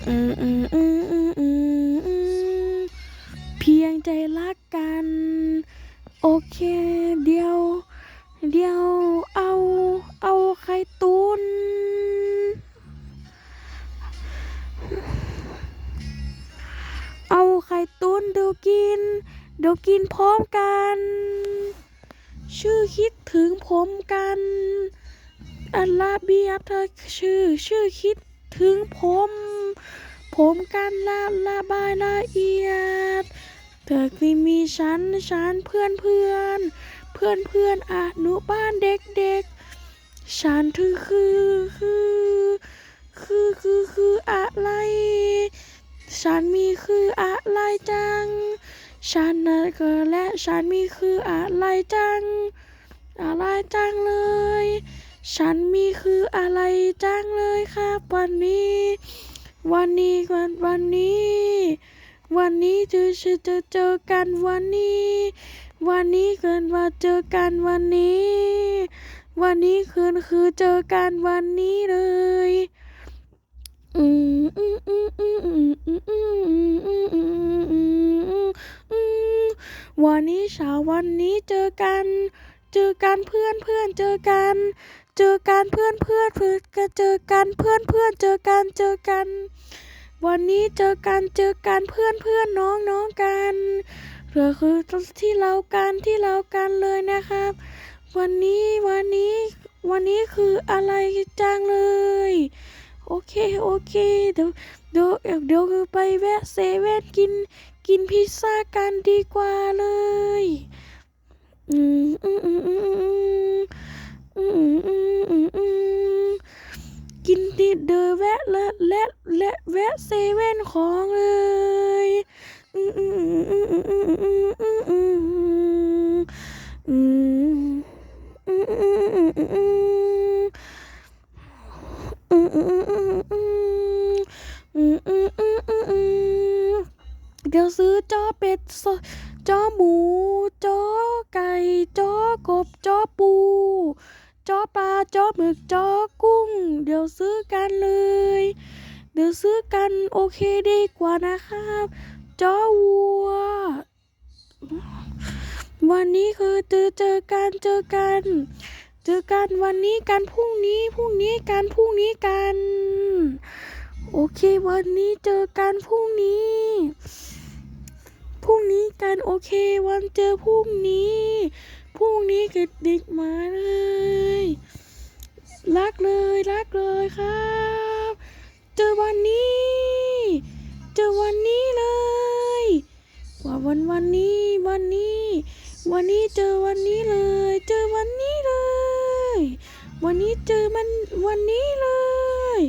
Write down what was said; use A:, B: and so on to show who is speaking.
A: เพียงใจรักกัน โอเคเดียว เดียวเอา เอาไข่ตุนเอาไข่ตุนเดี๋ยวกิน เดี๋ยวกินพร้อมกัน ชื่อคิดถึงผมกันอัลลาเบียเธอชื่อชื่อคิดถึงผม ผมกันละละบายละเอียด เธอไม่มีฉันฉันเพื่อนเพื่อนเพื่อนเพื่อนอนุบ้านเด็กเด็กฉันถือคือคือคือคือคืออะไร ฉันมีคืออะไรจัง ฉันน่ะก็และฉันมีคืออะไรจัง อะไรจังเลย ฉันมีคืออะไรจังเลยครับวันนี้ วันนี้วันวันนี้ วันนี้จะจะจะเจอกันวันนี้ วันนี้เกินว่าเจอกันวันนี้ วันนี้คืนคือเจอกันวันนี้เลยอืมอืมอืมอืมอืมอืมอืมอืมอืมอืมอืมอืมวันนี้เช้าวันนี้เจอกัน เจอกันเพื่อนเพื่อนเจอกัน เจอกันเพื่อนเพื่อนเพื่อนก็เจอกันเพื่อนเพื่อนเจอกันเจอกัน วันนี้เจอกันเจอกันเพื่อนเพื่อนน้องน้องกันเรือคือที่เรากันที่เรากันเลยนะครับ วันนี้วันนี้วันนี้คืออะไรจังเลยโอเคโอเคเดี๋ยวเดี๋ยวเดี๋ยวไปแวะเซเว่นกินกินพิซซ่ากันดีกว่าเลย อืมอืมอืมอืม และและและแวะเซเว่นของเลยเดี๋ยวซื้อจอเป็ดจอหมูจอไก่จอกบจอปู จอปลาจอหมึกจอกุ้ง เดี๋ยวซื้อกันเลย เดี๋ยวซื้อกันโอเคดีกว่านะครับ จอวัว วันนี้คือเจอเจอกันเจอกัน เจอกันวันนี้กันพรุ่งนี้พรุ่งนี้กันพรุ่งนี้กันโอเควันนี้เจอกันพรุ่งนี้พรุ่งนี้กันโอเค วันเจอพรุ่งนี้ พรุ่งนี้กับเด็กมาเลย รักเลยรักเลยครับ เจอวันนี้ เจอวันนี้เลยว่าวันวันนี้วันนี้ วันนี้เจอวันนี้เลย เจอวันนี้เลย วันนี้เจอมันวันนี้เลย